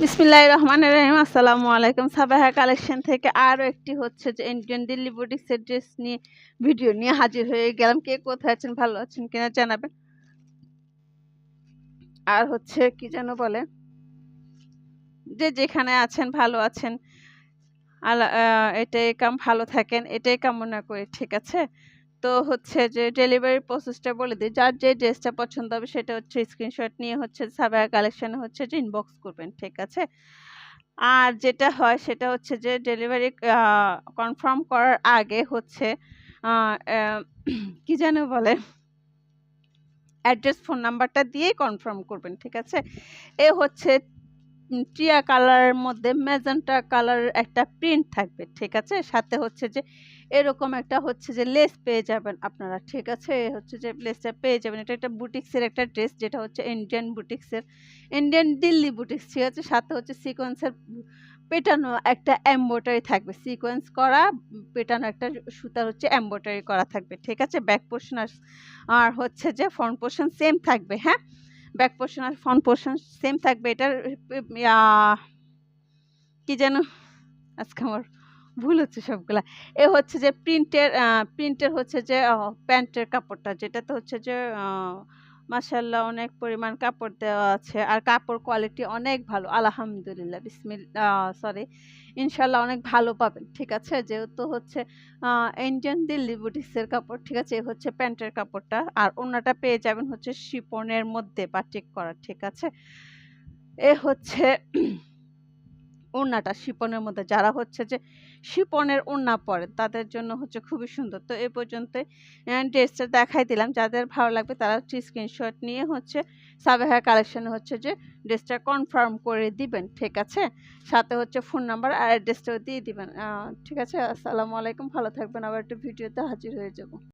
বিসমিল্লাহির রহমানির রহিম, আসসালামু আলাইকুম। সাবাহা কালেকশন থেকে আরও একটি হচ্ছে যে ইন্ডিয়ান দিল্লি বুটিক্সের ড্রেস নিয়ে ভিডিও নিয়ে হাজির হয়ে গেলাম। কে কোথায় আছেন, ভালো আছেন কিনা জানাবেন। আর হচ্ছে কি যেন বলে, যে যেখানে আছেন, ভালো আছেন, আল্লাহ এটাই কাম, ভালো থাকেন, এটাই কামনা করি, ঠিক আছে? তো হচ্ছে যে ডেলিভারি প্রসেসটা বলে দিই। যার যে ড্রেসটা পছন্দ হবে সেটা হচ্ছে স্ক্রিনশট নিয়ে হচ্ছে সাবায়া কালেকশনে হচ্ছে যে ইনবক্স করবেন, ঠিক আছে? আর যেটা হয় সেটা হচ্ছে যে ডেলিভারি কনফার্ম করার আগে হচ্ছে কি যেন বলে অ্যাড্রেস ফোন নাম্বারটা দিয়েই কনফার্ম করবেন, ঠিক আছে? এ হচ্ছে টিয়া কালারের মধ্যে ম্যাজেন্টা কালারের একটা প্রিন্ট থাকবে, ঠিক আছে? সাথে হচ্ছে যে এরকম একটা হচ্ছে যে লেস পেয়ে যাবেন আপনারা, ঠিক আছে? হচ্ছে যে লেসটা পেয়ে যাবেন। এটা একটা বুটিক্সের একটা ড্রেস যেটা হচ্ছে ইন্ডিয়ান বুটিক্সের, ইন্ডিয়ান দিল্লি বুটিক্স, ঠিক আছে? সাথে হচ্ছে সিকোয়েন্সের পেটানো একটা এম্ব্রয়ডারি থাকবে। সিকোয়েন্স করা, পেটানো একটা সুতার হচ্ছে এম্ব্রয়ডারি করা থাকবে, ঠিক আছে? ব্যাক পোর্শন আর হচ্ছে যে ফ্রন্ট পোর্শন সেম থাকবে হ্যাঁ? ব্যাক পোর্শন আর ফ্রন্ট পোর্শন সেম থাকবে। এটার কি যেন, আজকে আমার ভুল হচ্ছে সবগুলা। এ হচ্ছে যে প্রিন্টের প্রিন্টের হচ্ছে যে প্যান্টের কাপড়টা, যেটাতে হচ্ছে যে মাসাল্লাহ অনেক পরিমাণ কাপড় দেওয়া আছে। আর কাপড় কোয়ালিটি অনেক ভালো। আলহামদুলিল্লাহ বিসমিল সরি ইনশাল্লাহ অনেক ভালো পাবেন, ঠিক আছে? যেহেতু হচ্ছে ইন্ডিয়ান দিল্লি বুটিক্সের কাপড়, ঠিক আছে? এ হচ্ছে প্যান্টের কাপড়টা। আর ওড়নাটা পেয়ে যাবেন হচ্ছে শিপনের মধ্যে, বাটিক করা, ঠিক আছে? এ হচ্ছে ওড়নাটা শিপনের মধ্যে। যারা হচ্ছে যে শিপনের ওড়না পরে, তাদের জন্য হচ্ছে খুবই সুন্দর। তো এ পর্যন্ত ড্রেসটা দেখাই দিলাম। যাদের ভালো লাগবে তারা হচ্ছে স্ক্রিনশট নিয়ে হচ্ছে সাবেহা কালেকশনে হচ্ছে যে ড্রেসটা কনফার্ম করে দিবেন, ঠিক আছে? সাথে হচ্ছে ফোন নাম্বার আর অ্যাড্রেসটাও দিয়ে দিবেন। ঠিক আছে? আসসালামু আলাইকুম, ভালো থাকবেন। আবার একটা ভিডিওতে হাজির হয়ে যাব।